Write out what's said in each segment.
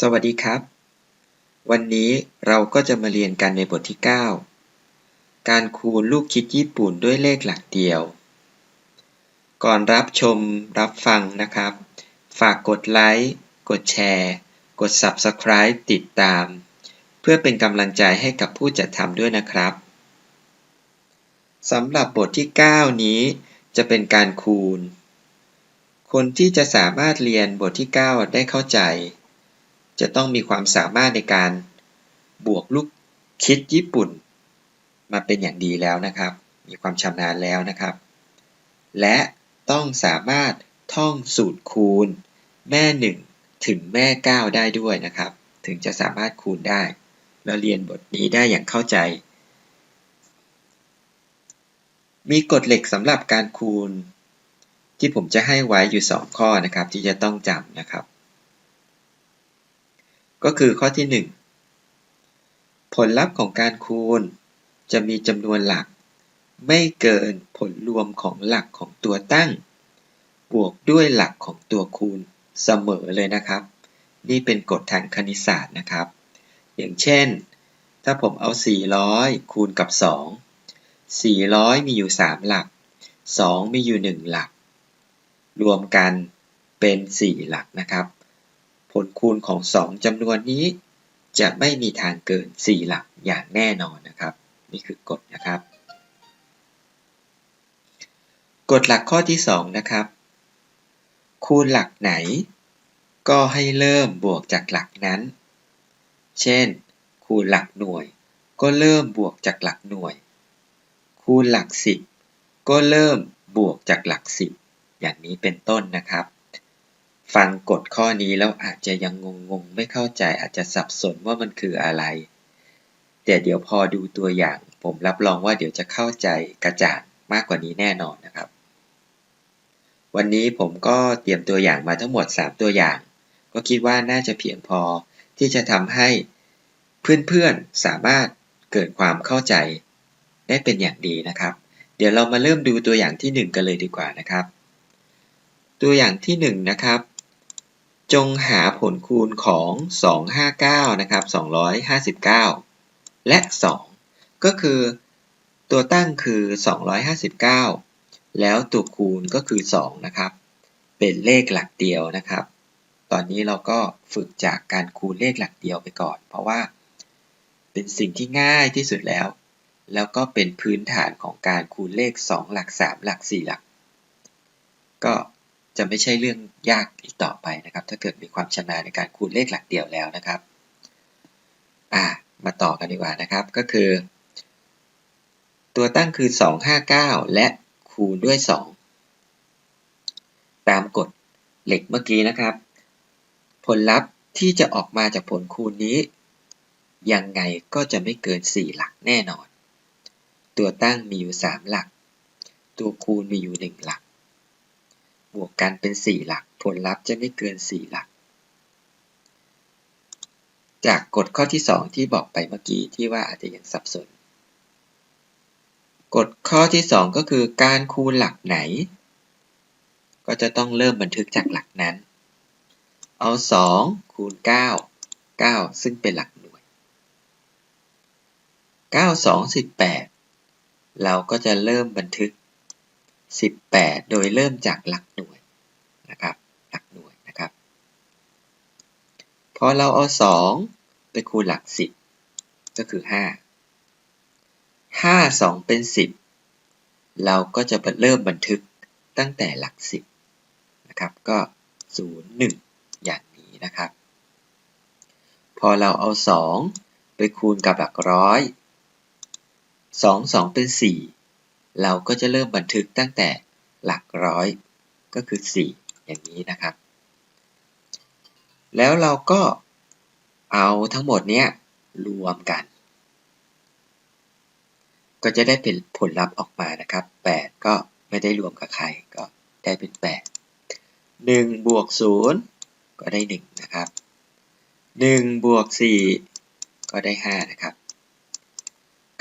สวัสดีครับ วันนี้เราก็จะมาเรียนกันในบทที่ 9 การคูณลูกคิดญี่ปุ่นด้วยเลขหลักเดียว ก่อนรับชมรับฟังนะครับ ฝากกดไลค์ กดแชร์ กด Subscribe ติดตาม เพื่อเป็นกำลังใจให้กับผู้จัดทำด้วยนะครับสำหรับบทที่ 9 นี้ จะเป็นการคูณ คนที่จะสามารถเรียนบทที่ 9 ได้เข้าใจ จะต้องมีความสามารถในการบวกลูกคิดญี่ปุ่น มาเป็นอย่างดีแล้วนะครับ มีความชำนาญแล้วนะครับ และต้องสามารถท่องสูตรคูณ แม่ 1 ถึงแม่ 9 ได้ด้วยนะครับ ถึงจะสามารถคูณได้ แล้วเรียนบทนี้ได้อย่างเข้าใจ มีกฎเหล็กสำหรับการคูณ ที่ผมจะให้ไว้อยู่ 2 ข้อนะครับ ที่จะต้องจำนะครับ ก็คือข้อที่ 1 ผลลัพธ์ของการคูณ จะมีจำนวนหลัก ไม่เกินผลรวมของหลักของตัวตั้ง บวกด้วยหลักของตัวคูณเสมอเลยนะครับ นี่เป็นกฎทางคณิตศาสตร์นะครับ อย่างเช่น ถ้าผมเอา 400 คูณกับ 2 400 มีอยู่ 3 หลัก 2 มีอยู่ 1 หลัก รวมกันเป็น 4 หลักนะครับ ผลคูณของ 2จำนวนนี้ จะไม่มีทางเกิน 4 หลักอย่างแน่นอนนะครับ นี่คือกฎนะครับ กฎหลักข้อที่ 2 นะครับ คูณหลักไหน ก็ให้เริ่มบวกจากหลักนั้น เช่น คูณหลักหน่วย ก็เริ่มบวกจากหลักหน่วย คูณหลัก 10 ก็เริ่มบวกจากหลัก 10 อย่างนี้เป็นต้นนะครับ ฟังกฎข้อนี้แล้วอาจจะยังงงๆ ไม่เข้าใจอาจจะสับสนว่ามันคืออะไร แต่เดี๋ยวพอดูตัวอย่าง ผมรับรองว่าเดี๋ยวจะเข้าใจกระจ่างมากกว่านี้แน่นอนนะครับ วันนี้ผมก็เตรียมตัวอย่างมาทั้งหมด 3 ตัวอย่าง ก็คิดว่าน่าจะเพียงพอที่จะทำให้เพื่อนๆสามารถเกิดความเข้าใจได้เป็นอย่างดีนะครับ เดี๋ยวเรามาเริ่มดูตัวอย่างที่ 1 กันเลยดีกว่านะครับ ตัวอย่างที่ 1 นะครับ จงหาผลคูณของ 259 นะครับ 259 และ 2 ก็คือ ตัวตั้งคือ 259 แล้วตัวคูณก็คือ 2 นะครับ เป็นเลขหลักเดียวนะครับ ตอนนี้เราก็ฝึกจากการคูณเลขหลักเดียวไปก่อน เพราะว่า เป็นสิ่งที่ง่ายที่สุดแล้ว แล้วก็เป็นพื้นฐานของการคูณเลข 2 หลัก 3 หลัก 4 หลัก ก็ จะไม่ใช่เรื่องยากอีกต่อไปนะครับ ถ้าเกิดมีความชำนาญในการคูณเลขหลักเดียวแล้วนะครับอ่ามาต่อกันดีกว่านะครับ ก็คือ ตัวตั้งคือ 259 และคูณด้วย 2 ตามกฎเหล็กเมื่อกี้นะครับ ผลลัพธ์ที่จะออกมาจากผลคูณนี้ ยังไงก็จะไม่เกิน 4 หลักแน่นอน ตัวตั้งมีอยู่ 3 หลัก ตัวคูณมีอยู่ 1 หลัก บวกกันเป็น 4 หลัก ผลลัพธ์จะไม่เกิน 4 หลัก จากกฎข้อที่ 2 ที่บอกไปเมื่อกี้ที่ว่าอาจจะยังสับสน กฎข้อที่ 2 ก็คือการคูณหลักไหน ก็จะต้องเริ่มบันทึกจากหลักนั้น เอา 2 คูณ 9 9 ซึ่งเป็นหลักหน่วย 9 2 18 เราก็จะเริ่มบันทึก 18 โดยเริ่มจากหลักหน่วยนะครับหลักหน่วยนะครับ พอเราเอา 2 ไปคูณหลัก 10 ก็คือ 5 5 2 เป็น 10 เราก็จะเริ่มบันทึกตั้งแต่หลัก 10นะครับก็ 0 1 อย่างนี้นะครับ พอเราเอา 2 ไปคูณกับหลักร้อย2 2 เป็น 4 เราก็จะเริ่มบันทึกตั้งแต่หลักร้อยก็คือ 4 อย่างนี้นะครับ แล้วเราก็เอาทั้งหมดเนี้ยรวมกัน ก็จะได้เป็นผลลัพธ์ออกมานะครับ 8 ก็ไม่ได้รวมกับใครก็ได้เป็น 8 1บวก0ก็ได้ 1 นะครับ 1บวก4ก็ได้ 5 นะครับ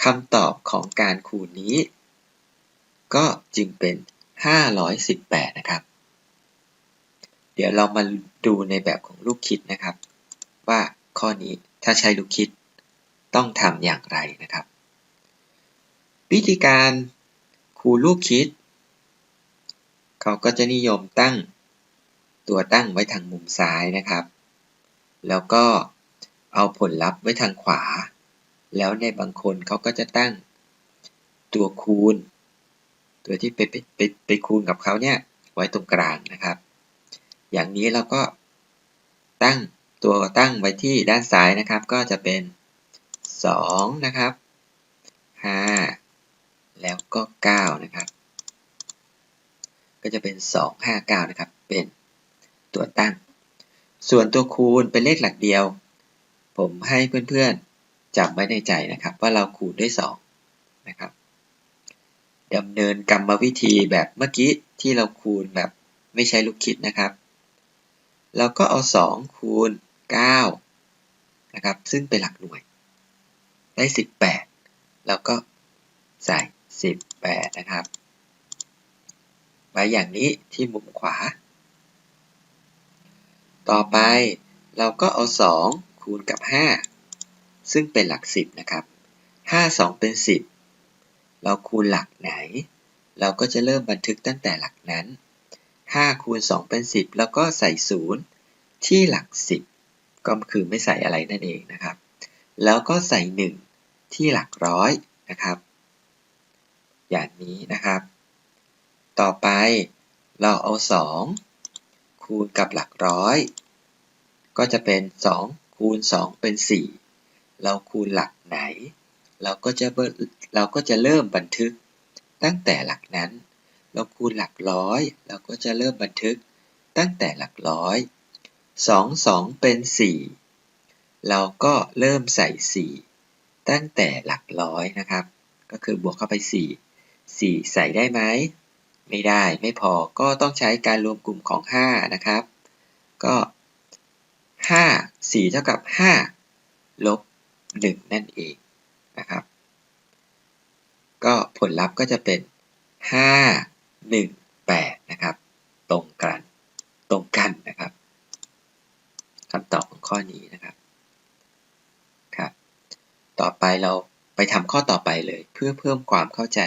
คำตอบของการคูณนี้ ก็จึงเป็น 518 นะครับ เดี๋ยวเรามาดูในแบบของลูกคิดนะครับ ว่าข้อนี้ถ้าใช้ลูกคิดต้องทำอย่างไรนะครับ วิธีการคูณลูกคิด เขาก็จะนิยมตั้งตัวตั้งไว้ทางมุมซ้ายนะครับ แล้วก็เอาผลลัพธ์ไว้ทางขวา แล้วในบางคนเขาก็จะตั้งตัวคูณ ตัวที่ไปไปไปไปคูณกับเขาเนี่ยไว้ตรงกลางนะครับ อย่างนี้เราก็ตั้งตัวตั้งไว้ที่ด้านซ้ายนะครับ ก็จะเป็น2นะครับ5แล้วก็9นะครับ ก็จะเป็น 2 5 9นะครับ เป็นตัวตั้ง ส่วนตัวคูณเป็นเลขหลักเดียว ผมให้เพื่อนๆจำไว้ในใจนะครับ ว่าเราคูณด้วย2นะครับ ดำเนินกรรมวิธีแบบเมื่อกี้ที่เราคูณแบบไม่ใช้ลูกคิดนะครับ เราก็เอา 2 คูณ 9 นะครับ ซึ่งเป็นหลักหน่วย ได้ 18 แล้วก็ใส่ 18 นะครับไว้อย่างนี้ที่มุมขวา ต่อไปเราก็เอา 2 คูณกับ 5 ซึ่งเป็นหลัก 10 นะครับ 5 2 เป็น 10 เราคูณหลักไหน เราก็จะเริ่มบันทึกตั้งแต่หลักนั้น 5 คูณ 2 เป็น 10 แล้วก็ใส่ 0 ที่หลัก 10 ก็คือไม่ใส่อะไรนั่นเองนะครับ แล้วก็ใส่ 1 ที่หลักร้อยนะครับ อย่างนี้นะครับ ต่อไปเราเอา 2 คูณกับหลักร้อย ก็จะเป็น 2 คูณ 2 เป็น 4 เราคูณหลักไหน เราก็จะเราก็จะเริ่มบันทึก ตั้งแต่หลักนั้น เราคูณหลักร้อย เราก็จะเริ่มบันทึก ตั้งแต่หลักร้อย2 2เป็น4เราก็เริ่มใส่4ตั้งแต่หลักร้อยนะครับ ก็คือบวกเข้าไป4 4ใส่ได้ไหมไม่ได้ไม่พอก็ต้องใช้การรวมกลุ่มของ5นะครับ ก็5 4เท่ากับ5ลบ1นั่นเอง นะครับ ก็ผลลัพธ์ก็จะเป็น 5 1 8 นะครับ ตรงกันตรงกันนะครับคำตอบของข้อนี้นะครับครับ ต่อไปเราไปทำข้อต่อไปเลย เพื่อเพิ่มความเข้าใจ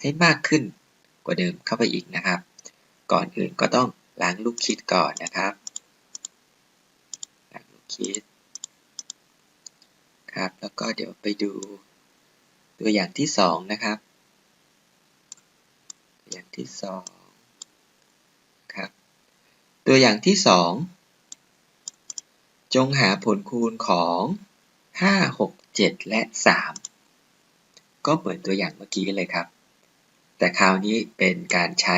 ให้มากขึ้นกว่าเดิมเข้าไปอีกนะครับ ก่อนอื่นก็ต้องล้างลูกคิดก่อนนะครับล้างลูกคิด ครับ แล้วก็เดี๋ยวไปดูตัวอย่างที่สองนะครับ ตัวอย่างที่สองครับ ตัวอย่างที่สองจงหาผลคูณของ 5 6 7 และ 3 ก็เหมือนตัวอย่างเมื่อกี้เลยครับ แต่คราวนี้เป็นการใช้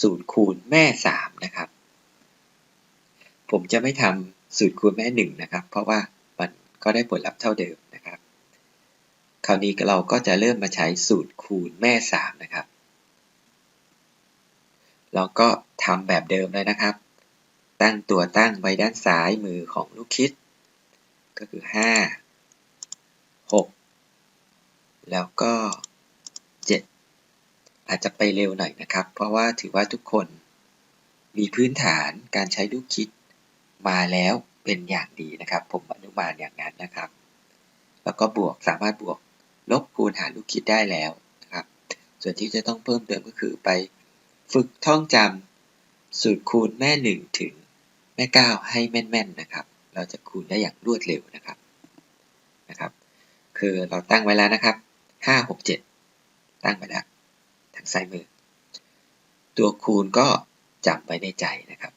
สูตรคูณแม่ 3 นะครับ ผมจะไม่ทำสูตรคูณแม่ 1 นะครับ เพราะว่า ก็ได้ผลลัพธ์เท่าเดิมนะครับ คราวนี้เราก็จะเริ่มมาใช้สูตรคูณแม่ 3 นะครับ เราก็ทำแบบเดิมเลยนะครับ ตั้งตัวตั้งไว้ด้านซ้ายมือของลูกคิด ก็คือ 5 6 แล้วก็ 7 อาจจะไปเร็วหน่อยนะครับ เพราะว่าถือว่าทุกคนมีพื้นฐานการใช้ลูกคิดมาแล้ว เป็นอย่างดีนะครับ ผมอนุมานอย่างนั้นนะครับ แล้วก็บวกสามารถบวกลบคูณหารลูกคิดได้แล้วนะครับ ส่วนที่จะต้องเพิ่มเติมก็คือไปฝึกท่องจำสูตรคูณแม่ 1 ถึงแม่ก้าให้แม่นๆนะครับ เราจะคูณได้อย่างรวดเร็วนะครับนะครับ คือเราตั้งไว้แล้วนะครับ 5 6 7 ตั้งไว้แล้วทางซ้ายมือ ตัวคูณก็จำไว้ในใจนะครับ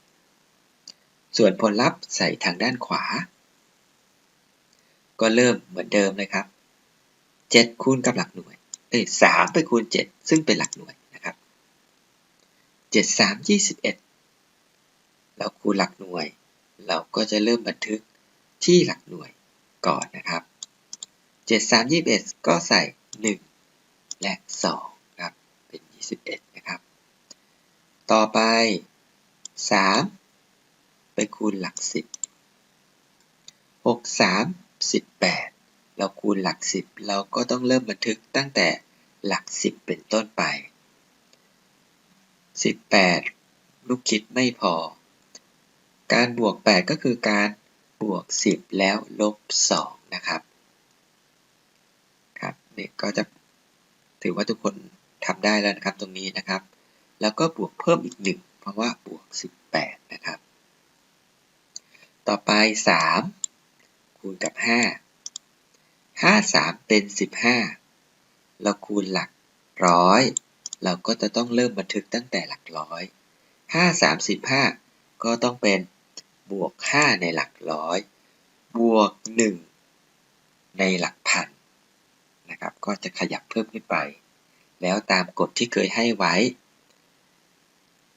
ส่วนผลลัพธ์ใส่ทางด้านขวา ก็เริ่มเหมือนเดิมเลยครับ 7 คูณกับหลักหน่วยเอ้ย3ไปคูณ 7 ซึ่งเป็นหลักหน่วยนะครับ 7 3 21 เราคูณหลักหน่วย เราก็จะเริ่มบันทึกที่หลักหน่วยก่อนนะครับ 7 3 21 ก็ใส่ 1 และ 2 ครับ เป็น 21 นะครับ ต่อไป 3 ไปคูณหลัก10 6 3 18เราคูณหลัก10เราก็ต้องเริ่มบันทึกตั้งแต่หลัก10เป็นต้นไป18ลูกคิดไม่พอ การบวก8ก็คือการบวก10แล้วลบ2นะครับครับเนี่ยก็จะถือว่าทุกคนทำได้แล้วนะครับตรงนี้นะครับ แล้วก็บวกเพิ่มอีก1เพราะว่าบวก 18 นะครับ ต่อไป 3 คูณกับ 5 5 3 เป็น 15 เราคูณหลักร้อย เราก็จะต้องเริ่มบันทึกตั้งแต่หลักร้อย 5 3 15 ก็ต้องเป็นบวก 5 ในหลักร้อย บวก 1 ในหลักพันนะครับ ก็จะขยับเพิ่มขึ้นไป แล้วตามกฎที่เคยให้ไว้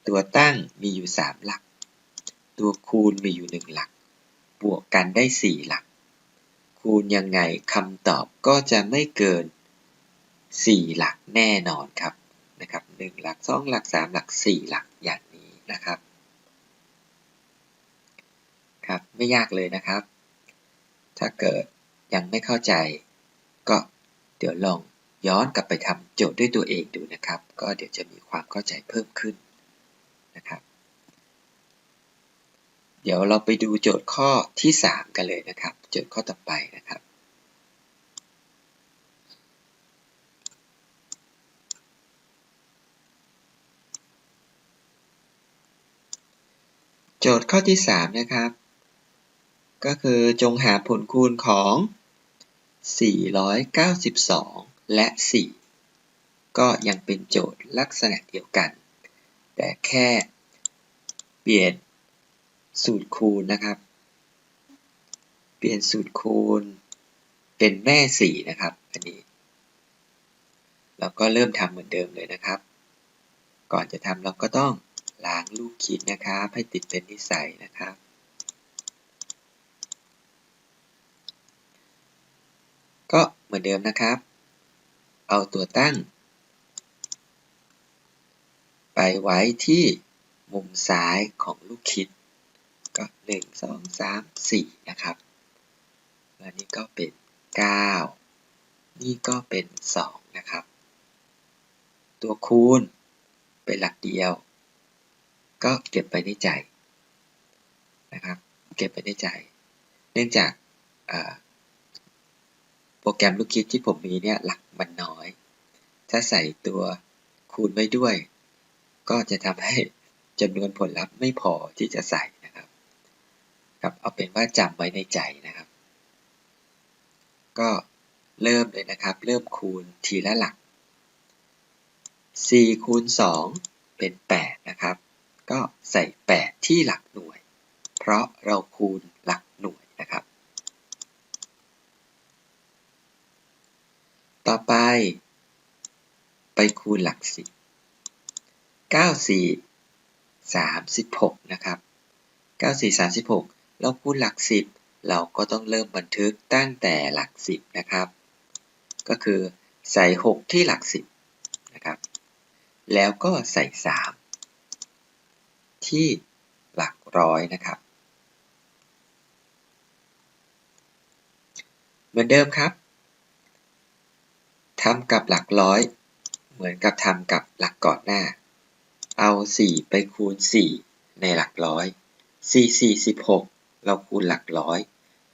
ตัวตั้งมีอยู่ 3 หลัก ตัวคูณมีอยู่ 1 หลัก บวกกันได้ 4 หลัก คูณยังไงคำตอบก็จะไม่เกิน 4 หลักแน่นอนครับนะครับ1หลัก 2 หลัก 3 หลัก 4 หลักอย่างนี้นะครับ ครับไม่ยากเลยนะครับ ถ้าเกิดยังไม่เข้าใจ ก็เดี๋ยวลองย้อนกลับไปทำโจทย์ด้วยตัวเองดูนะครับ ก็เดี๋ยวจะมีความเข้าใจเพิ่มขึ้นนะครับ เดี๋ยวเราไปดูโจทย์ข้อที่ 3 กันเลยนะครับ โจทย์ข้อต่อไปนะครับ โจทย์ข้อที่ 3 นะครับ ก็คือจงหาผลคูณของ 492 และ 4 ก็ยังเป็นโจทย์ลักษณะเดียวกัน แต่แค่เปลี่ยน สูตรคูณนะครับ เปลี่ยนสูตรคูณ เป็นแม่4นะครับอันนี้เราก็เริ่มทำเหมือนเดิมเลยนะครับ ก่อนจะทำเราก็ต้องล้างลูกคิดนะครับ ให้ติดเป็นนิสัยนะครับก็เหมือนเดิมนะครับ เอาตัวตั้ง ไปไว้ที่มุมซ้ายของลูกคิด ก็ 1 2 3 4 นะครับและนี่ก็เป็น 9 นี่ก็เป็น 2 นะครับ ตัวคูณเป็นหลักเดียว ก็เก็บไปในใจนะครับ เก็บไปในใจ เนื่องจากโปรแกรมลูกคิดที่ผมมีเนี่ยหลักมันน้อย ถ้าใส่ตัวคูณไว้ด้วย ก็จะทำให้จำนวนผลลัพธ์ไม่พอที่จะใส่ ครับเอาเป็นว่าจำไว้ในใจนะครับ ก็เริ่มเลยนะครับ เริ่มคูณทีละหลัก 4 คูณ 2 เป็น 8 นะครับ ก็ใส่ 8 ที่หลักหน่วย เพราะเราคูณหลักหน่วยนะครับ ต่อไป ไปคูณหลักสิบเก้าสี่สามสิบหกนะครับเก้าสี่สามสิบหก เราคูณหลักสิบเราก็ต้องเริ่มบันทึกตั้งแต่หลักสิบนะครับ ก็คือใส่หกที่หลักสิบนะครับ แล้วก็ใส่สามที่หลักร้อยนะครับ เหมือนเดิมครับทำกับหลักร้อย เหมือนกับทำกับหลักก่อนหน้า เอา 4 ไปคูณ 4 ในหลักร้อย 4 4 16 เราคูณหลักร้อย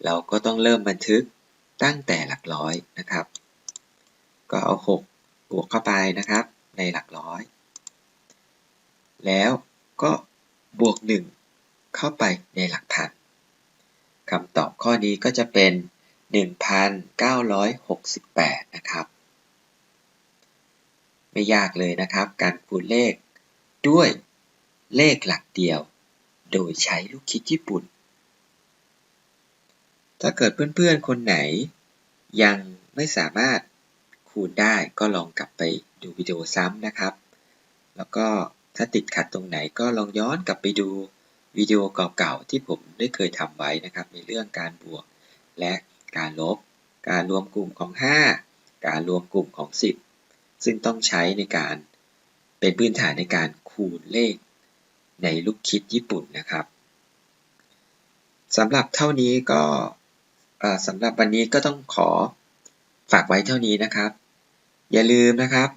เราก็ต้องเริ่มบันทึกตั้งแต่หลักร้อยนะครับ ก็เอา 6 บวกเข้าไปนะครับ ในหลักร้อย แล้วก็บวก 1 เข้าไปในหลักพันคำตอบข้อนี้ก็จะเป็น 1,968 นะครับ ไม่ยากเลยนะครับ การคูณเลขด้วยเลขหลักเดียว โดยใช้ลูกคิดญี่ปุ่น ถ้าเกิดเพื่อนๆ คนไหน ยังไม่สามารถคูณได้ก็ลองกลับไปดูวิดีโอซ้ำนะครับ แล้วก็ถ้าติดขัดตรงไหนก็ลองย้อนกลับไปดูวิดีโอเก่าๆที่ผมได้เคยทำไว้นะครับ ในเรื่องการบวก และการลบ การรวมกลุ่มของ 5 การรวมกลุ่มของ 10 ซึ่งต้องใช้ในการเป็นพื้นฐานในการคูณเลข ในลูกคิดญี่ปุ่นนะครับสำหรับเท่านี้ก็ สำหรับวันนี้ก็ต้องขอฝากไว้เท่านี้นะครับ อย่าลืมนะครับ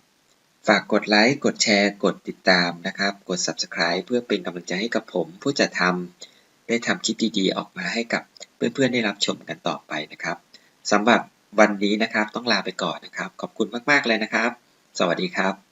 ฝากกดไลค์ กดแชร์ กดติดตามนะครับ กด Subscribe เพื่อเป็นกำลังใจให้กับผม ผู้จะทำได้ทำคลิปดีๆ ออกมาให้กับเพื่อนๆ ได้รับชมกันต่อไปนะครับสำหรับวันนี้นะครับต้องลาไปก่อนนะครับ ขอบคุณมากๆเลยนะครับ สวัสดีครับ